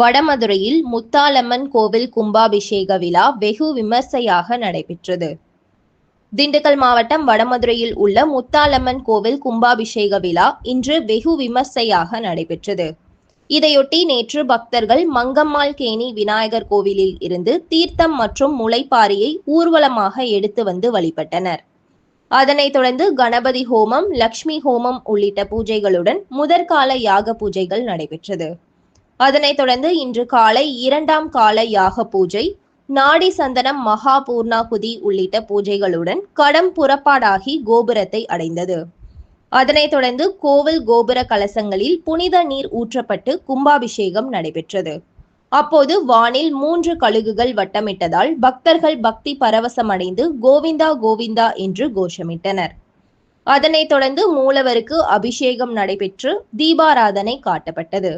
வடமதுரையில் முத்தாலம்மன் கோவில் கும்பாபிஷேக விழா வெகு விமர்சையாக நடைபெற்றது. திண்டுக்கல் மாவட்டம் வடமதுரையில் உள்ள முத்தாலம்மன் கோவில் கும்பாபிஷேக விழா இன்று வெகு விமர்சையாக நடைபெற்றது. இதையொட்டி நேற்று பக்தர்கள் மங்கம்மாள் கேணி விநாயகர் கோவிலில் இருந்து தீர்த்தம் மற்றும் முளைப்பாரியை ஊர்வலமாக எடுத்து வந்து வழிபட்டனர். அதனைத் தொடர்ந்து கணபதி ஹோமம் லக்ஷ்மி ஹோமம் உள்ளிட்ட பூஜைகளுடன் முதற்கால யாக பூஜைகள் நடைபெற்றது. அதனைத் தொடர்ந்து இன்று காலை இரண்டாம் கால யாக பூஜை நாடி சந்தனம் மகா பூர்ணாகுதி உள்ளிட்ட பூஜைகளுடன் கடம் புறப்பாடாகி கோபுரத்தை அடைந்தது. அதனைத் தொடர்ந்து கோவில் கோபுர கலசங்களில் புனித நீர் ஊற்றப்பட்டு கும்பாபிஷேகம் நடைபெற்றது. அப்போது வானில் மூன்று கழுகுகள் வட்டமிட்டதால் பக்தர்கள் பக்தி பரவசமடைந்து கோவிந்தா கோவிந்தா என்று கோஷமிட்டனர். அதனைத் தொடர்ந்து மூலவருக்கு அபிஷேகம் நடைபெற்று தீபாராதனை காட்டப்பட்டது.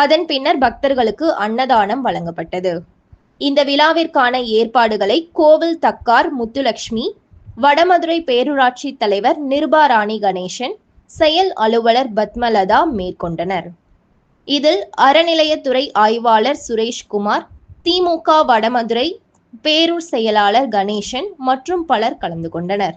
அதன் பின்னர் பக்தர்களுக்கு அன்னதானம் வழங்கப்பட்டது. இந்த விழாவிற்கான ஏற்பாடுகளை கோவில் தக்கார் முத்துலட்சுமி வடமதுரை பேரூராட்சி தலைவர் நிருபாராணி கணேசன் செயல் அலுவலர் பத்மலதா மேற்கொண்டனர். இதில் அறநிலையத்துறை ஆய்வாளர் சுரேஷ்குமார் திமுக வடமதுரை பேரூர் செயலாளர் கணேசன் மற்றும் பலர் கலந்து கொண்டனர்.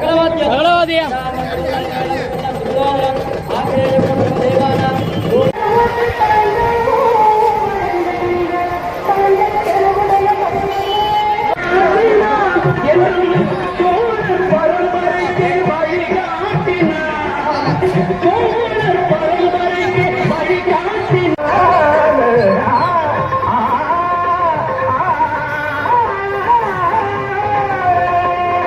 ધણાવતી ધણાવતી